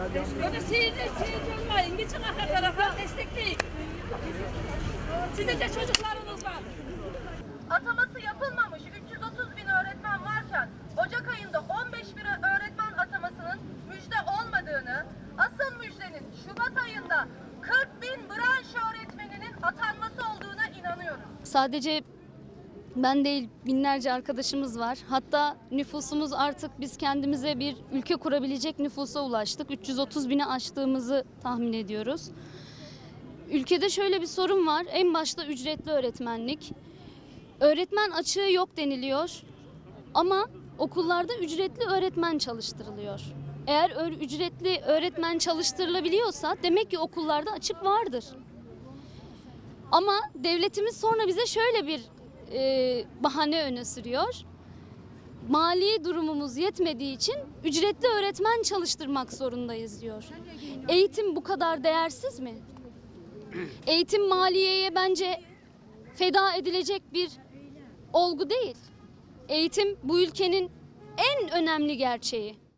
Böyle seyirci, seyirci olmayın. Geçin arka tarafa destekleyin. Sizin de çocuklarınız var. Ataması yapılmamış 330 bin öğretmen varken Ocak ayında 15 bin öğretmen atamasının müjde olmadığını, asıl müjdenin Şubat ayında 40 bin branş öğretmeninin atanması olduğuna inanıyorum. Sadece ben değil binlerce arkadaşımız var. Hatta nüfusumuz artık biz kendimize bir ülke kurabilecek nüfusa ulaştık. 330 bini aştığımızı tahmin ediyoruz. Ülkede şöyle bir sorun var. En başta ücretli öğretmenlik. Öğretmen açığı yok deniliyor. Ama okullarda ücretli öğretmen çalıştırılıyor. Eğer ücretli öğretmen çalıştırılabiliyorsa demek ki okullarda açık vardır. Ama devletimiz sonra bize şöyle bir e, bahane öne sürüyor. Mali durumumuz yetmediği için ücretli öğretmen çalıştırmak zorundayız diyor. Eğitim bu kadar değersiz mi? Eğitim maliyeye bence feda edilecek bir olgu değil. Eğitim bu ülkenin en önemli gerçeği.